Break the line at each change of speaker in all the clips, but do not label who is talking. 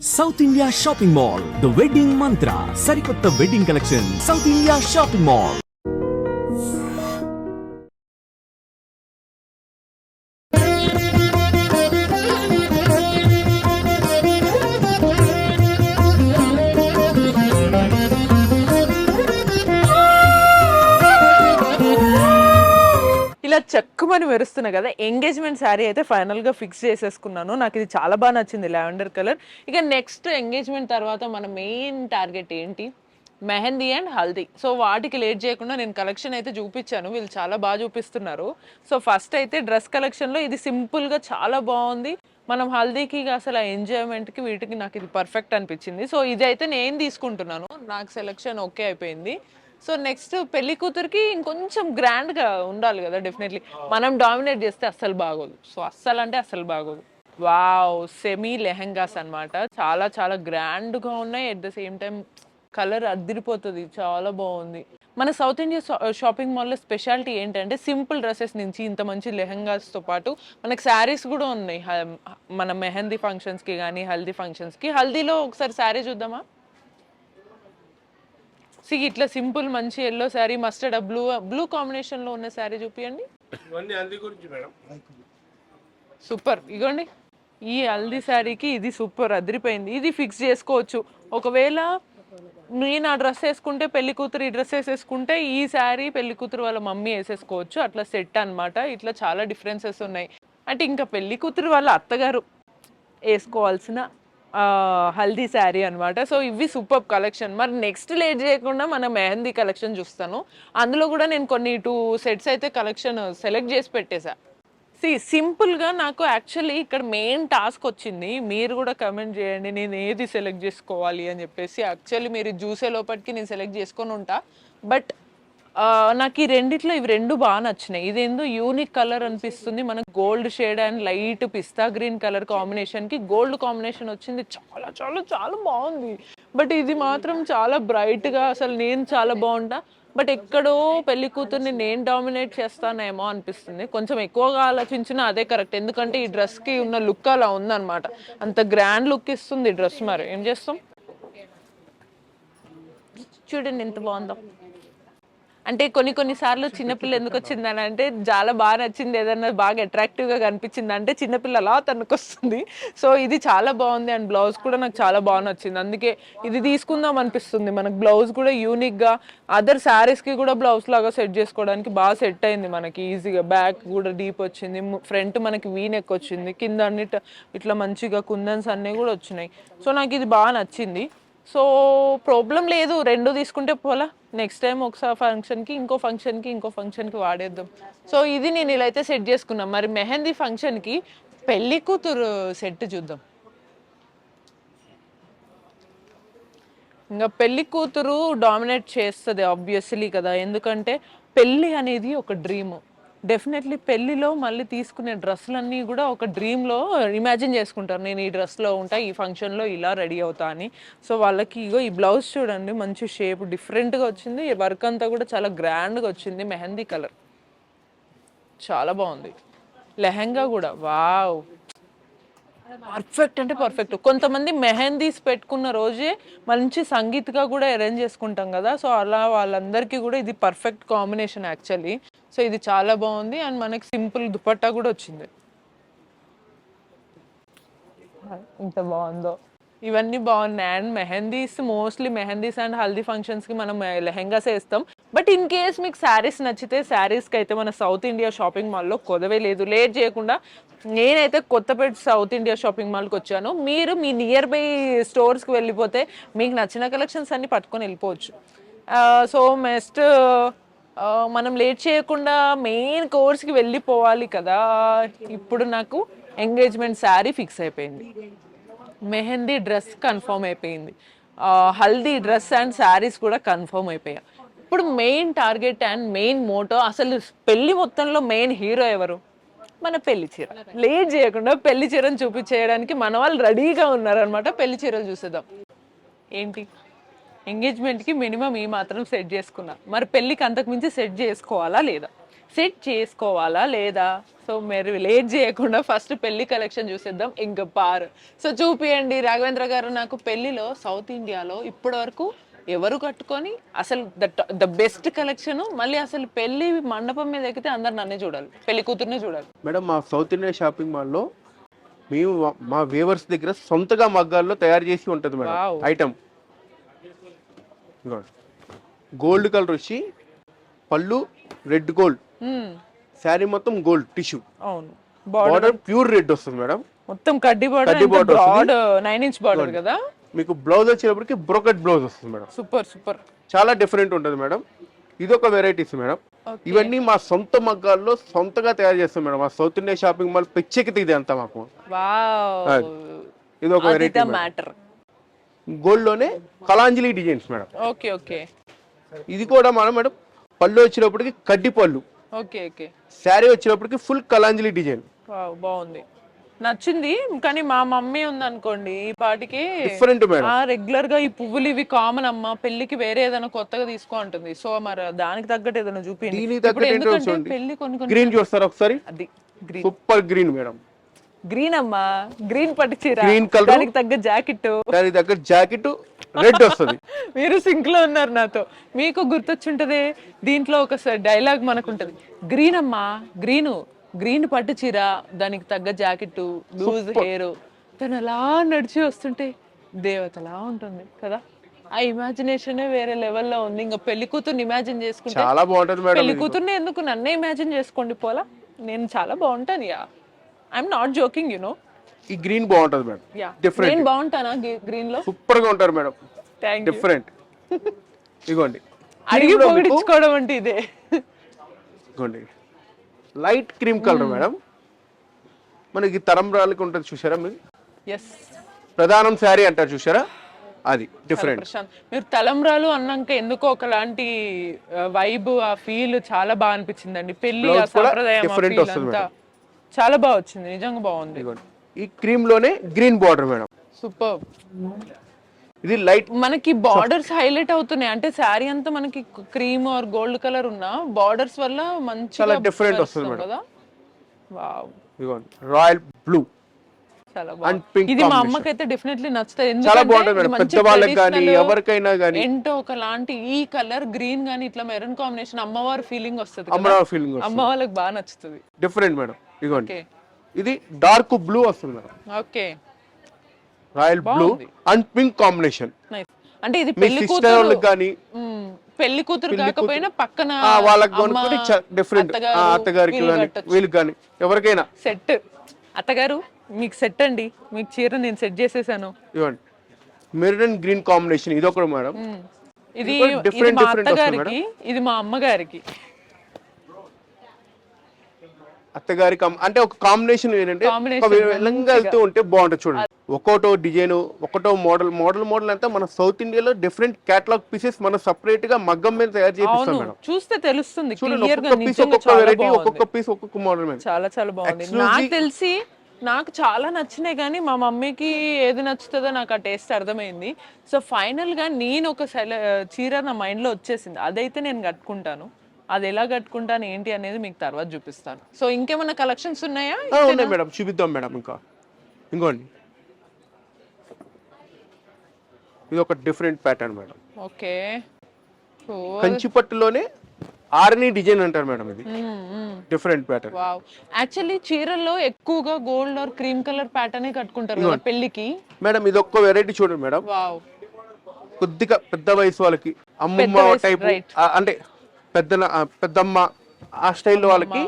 South India shopping mall the wedding Mantra సరికొత్త wedding collection south India shopping mall
ఇలా చెక్కుమని మెరుస్తున్నా కదా engagement sari అయితే ఫైనల్గా ఫిక్స్ చేసేసుకున్నాను. నాకు ఇది చాలా బాగా నచ్చింది లావెండర్ కలర్ ఇక నెక్స్ట్ ఎంగేజ్మెంట్ తర్వాత మన మెయిన్ టార్గెట్ ఏంటి? మెహందీ అండ్ హల్దీ. సో వాటికి లేట్ చేయకుండా నేను కలెక్షన్ అయితే చూపించాను. వీళ్ళు చాలా బాగా చూపిస్తున్నారు. సో ఫస్ట్ అయితే డ్రెస్ కలెక్షన్లో ఇది సింపుల్గా చాలా బాగుంది. మనం హల్దీకి అసలు ఆ ఎంజాయ్మెంట్కి వీటికి నాకు ఇది పర్ఫెక్ట్ అనిపించింది. సో ఇది అయితే నేను తీసుకుంటున్నాను. నాకు సెలెక్షన్ ఓకే అయిపోయింది. సో నెక్స్ట్ పెళ్ళి కూతురికి ఇంకొంచెం గ్రాండ్గా ఉండాలి కదా డెఫినెట్లీ మనం డామినేట్ చేస్తే అస్సలు బాగోదు. సో అస్సలు అంటే అస్సలు బాగోదు. వావ్ సెమీ లెహంగాస్ అనమాట చాలా చాలా గ్రాండ్గా ఉన్నాయి. At the same time colour అద్దిరిపోతుంది. చాలా బాగుంది. మన సౌత్ ఇండియా షాపింగ్ మాల్లో స్పెషాలిటీ ఏంటంటే సింపుల్ డ్రెస్సెస్ నుంచి ఇంత మంచి లెహంగాస్తో పాటు మనకి శారీస్ కూడా ఉన్నాయి. మన మెహందీ ఫంక్షన్స్కి కానీ హల్దీ ఫంక్షన్స్కి హల్దీలో ఒకసారి శారీ చూద్దామా? సి ఇట్లా సింపుల్ మంచి yellow sari mustard blue blue కాంబినేషన్లో ఉన్న శారీ చూపియండి.
ఇవన్నీ హల్దీ గురించి మేడం.
సూపర్ ఇగోండి. ఈ హల్దీ శారీకి ఇది సూపర్ అదిరిపోయింది. ఇది ఫిక్స్ చేసుకోవచ్చు. ఒకవేళ నేను ఆ డ్రెస్ వేసుకుంటే పెళ్ళి కూతురు ఈ డ్రెస్ వేసేసుకుంటే ఈ శారీ పెళ్ళి కూతురు వాళ్ళ మమ్మీ వేసేసుకోవచ్చు. అట్లా సెట్ అన్నమాట. ఇట్లా చాలా డిఫరెన్సెస్ ఉన్నాయి. అంటే ఇంకా పెళ్ళి కూతురు వాళ్ళ అత్తగారు వేసుకోవాల్సిన హల్దీ శారీ అన్నమాట. సో ఇవి సూపర్ కలెక్షన్. మరి నెక్స్ట్ లేట్ చేయకుండా మన మెహందీ కలెక్షన్ చూస్తాను. అందులో కూడా నేను కొన్ని టూ సెట్స్ అయితే కలెక్షన్ సెలెక్ట్ చేసి పెట్టేశా సి సింపుల్గా నాకు యాక్చువల్లీ ఇక్కడ మెయిన్ టాస్క్ వచ్చింది. మీరు కూడా కమెంట్ చేయండి నేను ఏది సెలెక్ట్ చేసుకోవాలి అని చెప్పేసి. యాక్చువల్లీ మీరు చూసే లోపలికి నేను సెలెక్ట్ చేసుకొని ఉంటా. బట్ నాకు ఈ రెండిట్లో ఇవి రెండు బాగా నచ్చినాయి. ఇదేందో యూనిక్ కలర్ అనిపిస్తుంది. మనకు gold shade and light pista green colour కాంబినేషన్కి గోల్డ్ కాంబినేషన్ వచ్చింది. చాలా చాలా చాలా బాగుంది. బట్ ఇది మాత్రం చాలా బ్రైట్గా అసలు నేను చాలా బాగుంటా. బట్ ఎక్కడో పెళ్ళి కూతుర్ని నేను డామినేట్ చేస్తానేమో అనిపిస్తుంది. కొంచెం ఎక్కువగా ఆలోచించినా అదే కరెక్ట్ ఎందుకంటే ఈ డ్రెస్కి ఉన్న లుక్ అలా ఉందన్నమాట. అంత గ్రాండ్ లుక్ ఇస్తుంది డ్రెస్ మరి. ఏం చేస్తాం? చూడండి ఎంత బాగుందో. అంటే కొన్ని కొన్ని సార్లు చిన్నపిల్ల ఎందుకు వచ్చిందని అంటే చాలా బాగా నచ్చింది ఏదన్నా బాగా అట్రాక్టివ్గా కనిపించింది అంటే చిన్నపిల్ల అలా తనకు వస్తుంది. సో ఇది చాలా బాగుంది అండ్ బ్లౌజ్ కూడా నాకు చాలా బాగా నచ్చింది. అందుకే ఇది తీసుకుందాం అనిపిస్తుంది. మనకు బ్లౌజ్ కూడా యూనిక్గా అదర్ శారీస్కి కూడా బ్లౌజ్ లాగా సెట్ చేసుకోవడానికి బాగా సెట్ అయింది మనకి. ఈజీగా బ్యాక్ కూడా డీప్ వచ్చింది. ఫ్రంట్ మనకి వీ నెక్ వచ్చింది. కింద అన్నిట ఇట్లా మంచిగా కుందన్స్ అన్నీ కూడా వచ్చినాయి. సో నాకు ఇది బాగా నచ్చింది. సో ప్రాబ్లం లేదు. రెండు తీసుకుంటే పోలా. నెక్స్ట్ టైం ఒకసారి ఫంక్షన్కి ఇంకో ఫంక్షన్కి ఇంకో ఫంక్షన్కి వాడేద్దాం. సో ఇది నేను ఇలా అయితే సెట్ చేసుకున్నాం. మరి మెహందీ ఫంక్షన్కి పెళ్ళి కూతురు సెట్ చూద్దాం. ఇంకా పెళ్ళి కూతురు డామినేట్ చేస్తుంది ఆబ్వియస్లీ కదా. ఎందుకంటే పెళ్ళి అనేది ఒక డ్రీమ్ డెఫినెట్లీ పెళ్ళిలో మళ్ళీ తీసుకునే డ్రెస్సులన్నీ కూడా ఒక డ్రీమ్లో ఇమాజిన్ చేసుకుంటారు. నేను ఈ డ్రెస్లో ఉంటా ఈ ఫంక్షన్లో ఇలా రెడీ అవుతా అని. సో వాళ్ళకి ఇగో ఈ బ్లౌజ్ చూడండి మంచి షేప్ డిఫరెంట్గా వచ్చింది. వర్క్ అంతా కూడా చాలా గ్రాండ్గా వచ్చింది మెహందీ కలర్ చాలా బాగుంది. లెహంగా కూడా వావ్. పర్ఫెక్ట్ అంటే పర్ఫెక్ట్ కొంతమంది మెహందీస్ పెట్టుకున్న రోజే మంచి సంగీత్గా కూడా అరేంజ్ చేసుకుంటాం కదా. సో అలా వాళ్ళందరికీ కూడా ఇది పర్ఫెక్ట్ కాంబినేషన్ యాక్చువల్లీ సో ఇది చాలా బాగుంది. అండ్ మనకి సింపుల్ దుపట్టా కూడా వచ్చింది. ఇంత బాగుందో. ఇవన్నీ బాగున్నాయి. And mehndis mostly mehndis and haldi ఫంక్షన్స్కి మనం లెహెంగాస్ వేస్తాం బట్ ఇన్ కేస్ మీకు శారీస్ నచ్చితే శారీస్కి అయితే మన సౌత్ ఇండియా షాపింగ్ మాల్లో కొదవే లేదు. లేట్ చేయకుండా నేనైతే కొత్తపేట సౌత్ ఇండియా షాపింగ్ మాల్కి వచ్చాను. మీరు మీ నియర్ బై స్టోర్స్కి వెళ్ళిపోతే మీకు నచ్చిన కలెక్షన్స్ అన్ని పట్టుకొని వెళ్ళిపోవచ్చు. సో నెక్స్ట్ మనం లేట్ చేయకుండా మెయిన్ కోర్స్కి వెళ్ళిపోవాలి కదా. ఇప్పుడు నాకు ఎంగేజ్మెంట్ శారీ ఫిక్స్ అయిపోయింది. మెహందీ డ్రెస్ కన్ఫర్మ్ అయిపోయింది. హల్దీ డ్రెస్ అండ్ శారీస్ కూడా కన్ఫర్మ్ అయిపోయాయి ఇప్పుడు main target and main motto అసలు పెళ్ళి మొత్తంలో మెయిన్ హీరో ఎవరు? మన పెళ్ళి చీర. లేట్ చేయకుండా పెళ్ళి చీరను చూపించేయడానికి మన వాళ్ళు రెడీగా ఉన్నారనమాట పెళ్ళి చీరలు చూసేద్దాం. ఏంటి? ఎంగేజ్మెంట్కి మినిమం ఈ మాత్రం సెట్ చేసుకున్నా. మరి పెళ్ళికి అంతకు మించి సెట్ చేసుకోవాలా లేదా? సెట్ చేసుకోవాలా లేదా? సో మీరు లేట్ చేయకుండా ఫస్ట్ పెళ్ళి కలెక్షన్ చూసేద్దాం. ఇంకా పార్. సో చూపియండి. రాఘవేంద్ర గారు నాకు పెళ్ళిలో సౌత్ ఇండియాలో ఇప్పటి వరకు ఎవరు కట్టుకొని అసలు ద ద బెస్ట్ కలెక్షన్ మళ్ళీ అసలు పెళ్ళి మండపం మీద ఎక్కితే అందరు నన్నే చూడాలి. పెళ్ళి కూతుర్నే చూడాలి.
మేడం మా సౌత్ ఇండియా షాపింగ్ మాల్లో మేము మా- వేవర్స్ దగ్గర సొంతగా మగ్గాల్లో తయారు చేసి ఉంటుంది. Madam item. గోల్డ్ కలర్ వచ్చి పళ్ళు రెడ్ గోల్డ్. శారీ మొత్తం గోల్డ్ టిష్యూ.
అవును. బార్డర్
బార్డర్ ప్యూర్ రెడ్ వస్తుంది మేడం.
మొత్తం కడ్డీ బార్డర్
కడ్డీ border
broad nine inch border కదా?
మీకు బ్లౌజ్ వచ్చేటప్పటికి బ్రోకెట్ బ్లౌజ్ వస్తుంది మేడం.
సూపర్ సూపర్
చాలా డిఫరెంట్ ఉంటుంది మేడం. ఇది ఒక వెరైటీస్ మేడం. ఇవన్నీ మా సొంత మగ్గాల్లో సొంతగా తయారు చేస్తాం మేడం. మా సౌత్ ఇండియా షాపింగ్ మాల్ పిచ్చెక్కితే ఇది అంతా మాకు. ఇది ఒక variety
matter
గోల్డ్లోనే Kalanjali designs madam.
Okay okay.
ఇది కూడా మనం మేడం పళ్ళు వచ్చినప్పటికి కడ్డి పళ్ళు.
Okay okay.
శారీ వచ్చినప్పటికి ఫుల్ కలాంజలి డిజైన్.
బాగుంది. నచ్చింది కానీ మా మమ్మీ ఉంది అనుకోండి ఈ పాటికి
డిఫరెంట్ మేడం.
రెగ్యులర్గా ఈ పువ్వులు ఇవి కామన్ అమ్మ పెళ్ళికి వేరే ఏదైనా కొత్తగా తీసుకో అంటుంది. సో మరి దానికి తగ్గట్టు ఏదైనా చూపించండి. పెళ్ళి కొన్ని
గ్రీన్ చూస్తారా ఒకసారి?
అది
సూపర్ గ్రీన్ మేడం.
గ్రీన్ అమ్మా. గ్రీన్ పట్టు చీర.
Green colour.
దానికి తగ్గ జాకెట్
దాని దగ్గర జాకెట్ రెడ్ వస్తుంది.
మీరు సింక్లో ఉన్నారు నాతో. మీకు గుర్తొచ్చుంటదే? దీంట్లో ఒక డైలాగ్ మనకు ఉంటది గ్రీన్ అమ్మా గ్రీన్ గ్రీన్ పట్టు చీర దానికి తగ్గ జాకెట్ లూజ్ హెయిర్ తను అలా నడిచి వస్తుంటే దేవతలా ఉంటుంది కదా. ఆ ఇమాజినేషన్ వేరే లెవెల్లో ఉంది. ఇంకా పెళ్ళి కూతుర్ని ఇమాజిన్ చేసుకుంటే
చాలా బాగుంటది
పెళ్ళి కూతుర్ని ఎందుకు నన్నే ఇమాజిన్ చేసుకోండి పోలా? నేను చాలా బాగుంటాను yeah. I'm not joking you know
ఈ గ్రీన్ బాగుంటది మేడం.
Yeah
Different.
నేను బాగుంటానా
గ్రీన్లో సూపర్గా ఉంటారు మేడం.
థ్యాంక్ యూ
డిఫరెంట్ ఇగోండి.
అడిగి
మీకు-
పొగిడించుకోవడం అంటే ఇదే.
ఇగోండి. Light cream colour madam. మనకి తరంబ్రాలకి ఉంటుంది చూసారా మీరు?
ఎస్
ప్రధానం శారీ అంటారు చూసారా అది డిఫరెంట్
ప్రశాంత్. మీరు తలంబ్రాలు అన్నాక ఎందుకో ఒకలాంటి వైబ్ ఆ ఫీల్ చాలా బాగా అనిపించిందండి. పెళ్ళి ఆ
Blouse కూడా
సంప్రదాయం ఆ
different
feel
వస్తుంది
అంతా. చాలా బాగా వచ్చింది. నిజంగా బాగుంది.
ఈ క్రీమ్లోనే గ్రీన్ బార్డర్ మేడం.
సూపర్.
ఇది లైట్
మనకి బార్డర్స్ హైలైట్ అవుతున్నాయి. అంటే శారీ అంతా మనకి క్రీమ్ ఆర్ గోల్డ్ కలర్ ఉన్నా బార్డర్స్ వల్ల మంచిగా
చాలా different వస్తుంది మేడం.
కదా. వావ్
రాయల్ బ్లూ
ఇది మా. అమ్మకైతే డెఫినెట్లీ నచ్చుతుంది. ఎందుకంటే మంచి
కానీ ఎవరికైనా కానీ
ఏంటో ఒకలాంటి ఈ కలర్ గ్రీన్ గానీ ఇట్లా మెరూన్ కాంబినేషన్ అమ్మవారి ఫీలింగ్ వస్తుంది.
అమరా ఫీలింగ్
అమ్మ వాళ్ళకి బాగా నచ్చుతుంది.
Different madam. ఇదిగోండి ఇది డార్క్ బ్లూ వస్తుంది madam.
Okay.
Royal blue. And pink combination.
అంటే ఇది
పెళ్ళి
కూతురు
కానీ.
పెళ్ళి కూతురు కాకపోయినా పక్కన
ఆ, వాళ్ళకి కొనుక్కొని డిఫరెంట్
అత్తగారు,
అత్తగారికి కానీ. వీళ్ళకి కానీ ఎవరికైనా.
సెట్. అత్తగారు మీకు సెట్ అండి. మీకు చీర నేను సెట్ చేసేసాను.
ఇవ్వండి మెరూన్ గ్రీన్ కాంబినేషన్. ఇది ఒకటి మేడం.
ఇది
వస్తుంది
అత్తగారికి ఇది మా అమ్మగారికి.
అత్తగారికి అమ్మ- అంటే ఒక కాంబినేషన్ ఏంటంటే విధంగా వెళ్తూ ఉంటే బాగుంటుంది చూడండి. ఒక్కోటో డిజైన్ ఒకటో మోడల్ మోడల్ మోడల్ అంతా మన సౌత్ ఇండియాలో డిఫరెంట్ కేటలాగ్ పీసెస్ మనం సపరేట్గా మగ్గం మీద తయారు చేపిస్తాం మేడం.
చూస్తే తెలుస్తుంది.
ఒక్కొక్క పీస్ ఒక్కొక్క వెరైటీ ఒక్కొక్క పీస్ ఒక్కొక్క మోడల్ మేడం
చాలా చాలా బాగుంది. నాకు తెలిసి నాకు చాలా నచ్చినాయి కానీ మా మమ్మీకి ఏది నచ్చుతుందో నాకు ఆ టేస్ట్ అర్థమైంది. సో ఫైనల్గా నేను ఒక చీర నా మైండ్లో వచ్చేసింది. అదైతే నేను కట్టుకుంటాను. అది ఎలా కట్టుకుంటాను ఏంటి అనేది మీకు తర్వాత చూపిస్తాను. సో ఇంకేమైనా కలెక్షన్స్ ఉన్నాయా?
ఆ, ఉన్నాయి మేడం చూపిద్దాం మేడం ఇంకా. ఇంకోండి. ఇది ఒక different pattern madam.
Okay.
Kanchi పట్టులోనే ఆర్ని డిజైన్ అంటారు మేడం ఇది. డిఫరెంట్ ప్యాటర్న్
వావ్ యాక్చువల్లీ చీరల్లో ఎక్కువగా gold or cream colour pattern కట్టుకుంటారు కదా పెళ్ళికి
మేడం ఇది ఒక్క వెరైటీ చూడండి మేడం.
వావ్
కొద్దిగా పెద్ద వయసు వాళ్ళకి అమ్మమ్మ
వయసు,
టైప్
right.
అంటే పెద్ద పెద్దమ్మ ఆ స్టైల్లో వాళ్ళకి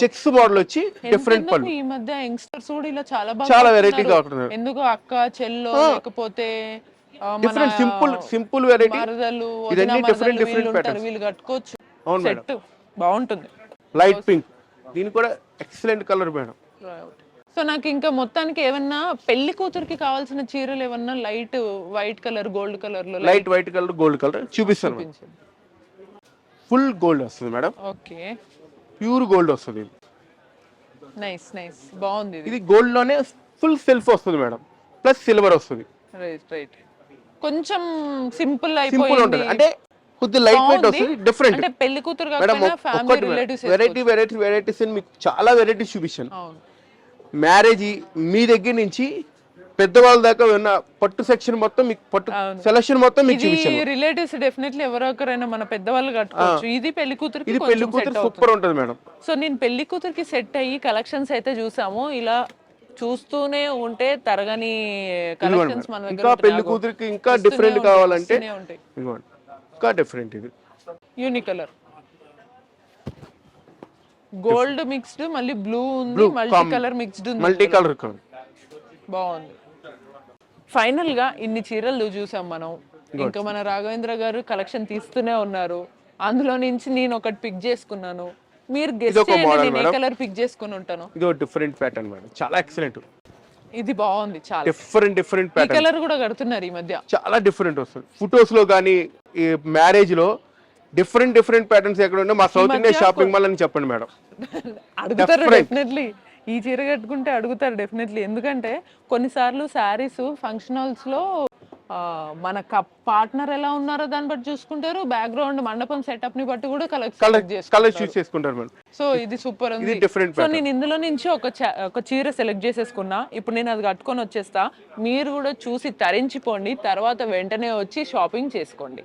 చెక్స్ మోడల్ వచ్చి డిఫరెంట్ పళ్ళు.
ఈ మధ్య యంగ్స్టర్స్ కూడా ఇలా చాలా
చాలా
కడుతున్నారు.
variety గా కడుతున్నారు.
ఎందుకు అక్క చెల్లో లేకపోతే
డిఫరెంట్ సింపుల్ సింపుల్ వెరైటీ ఇదన్నీ
వీళ్ళు ఉంటారు,
patterns.
వీళ్ళు కట్టుకోవచ్చు.
అవును మేడం.
బాగుంటుంది.
లైట్ పింక్ దీని కూడా ఎక్సలెంట్ కలర్ మేడం.
సో నాకు ఇంకా మొత్తానికి ఏమన్నా పెళ్ళి కూతురికి కావాల్సిన చీరలు ఏమన్నా లైట్ వైట్ కలర్ గోల్డ్ కలర్లో
light white colour gold colour చూపిస్తాను ఫుల్ గోల్డ్ వస్తుంది మేడం.
ఓకే.
ప్యూర్ గోల్డ్ వస్తుంది.
Nice nice. బాగుంది ఇది.
గోల్డ్లోనే ఫుల్ సెల్ఫ్ వస్తుంది మేడం. ప్లస్ సిల్వర్ వస్తుంది.
Right right. కొంచెం సింపుల్
సింపుల్ ఉంటుంది. అంటే కొద్ది లైట్ వెయిట్. వస్తుంది డిఫరెంట్
అంటే పెళ్ళి కూతురు
వెరైటీ వెరైటీ వెరైటీస్ మీకు చాలా వెరైటీస్ చూపించాను
అవును.
మ్యారేజ్ మీ దగ్గర నుంచి పెద్దవాళ్ళ దాకా ఉన్న పట్టు సెక్షన్ మొత్తం మీకు పట్టు. సెలక్షన్ మొత్తం మీకు చూపించాను.
రిలేటివ్స్ డెఫినెట్లీ ఎవరో ఒకరైనా మన పెద్దవాళ్ళు కట్టుకోవచ్చు. ఇది పెళ్ళి కూతురికి
ఇది
పెళ్ళి
కూతురు సూపర్ ఉంటుంది మేడం.
సో నేను పెళ్ళి కూతురికి సెట్ అయ్యి కలెక్షన్స్ అయితే చూసాము. ఇలా చూస్తూనే ఉంటే తరగని కలెక్షన్స్ మన దగ్గర
ఇంకా
పెళ్ళి.
కూతురికి ఇంకా డిఫరెంట్ కావాలంటే ఇంకా డిఫరెంట్ ఇది.
యూనిక్ కలర్ గోల్డ్ మిక్స్డ్ మళ్ళీ బ్లూ ఉంది మల్టీ కలర్ మిక్స్డ్ ఉంది
మల్టీ కలర్
బాగుంది. ఫైనల్గా ఇన్ని చీరలు చూసాం మనం. ఇంకా మన రాఘవేంద్ర గారు కలెక్షన్ తీస్తూనే ఉన్నారు. అందులో నుంచి నేను ఒకటి పిక్ చేసుకున్నాను. మీరు గెస్ట్ చేయండి నేను. కలర్ పిక్ చేసుకుని ఉంటాను?
ఇది డిఫరెంట్ ప్యాటర్న్ మేడం చాలా ఎక్సలెంట్
ఇది బాగుంది చాలా.
డిఫరెంట్ డిఫరెంట్ ప్యాటర్న్
కలర్ కూడా కడుతున్నారు ఈ మధ్య.
చాలా డిఫరెంట్ వస్తుంది. ఫొటోస్లో కానీ ఈ మ్యారేజ్లో డిఫరెంట్ డిఫరెంట్ ప్యాటర్న్స్ ఎక్కడ ఉంటే మా సౌత్ ఇండియా షాపింగ్ మాల్ అని చెప్పండి మేడం
అడుగుతారు. డెఫినెట్లీ ఈ చీర కట్టుకుంటే అడుగుతారు డెఫినెట్లీ ఎందుకంటే కొన్నిసార్లు శారీస్ ఫంక్షన్ హాల్స్లో ఆ, మన పార్ట్నర్ ఎలా ఉన్నారో దాన్ని బట్టి చూసుకుంటారు. బ్యాక్గ్రౌండ్ మండపం సెటప్ని బట్టి కూడా కలెక్ట్
చేసుకుంటారు. మేడం.
సో ఇది సూపర్ ఉంది. సో నేను ఇందులో నుంచి ఒక ఒక చీర సెలెక్ట్ చేసేసుకున్నా. ఇప్పుడు నేను అది కట్టుకొని వచ్చేస్తా. మీరు కూడా చూసి తరించిపోండి. తర్వాత వెంటనే వచ్చి షాపింగ్ చేసుకోండి.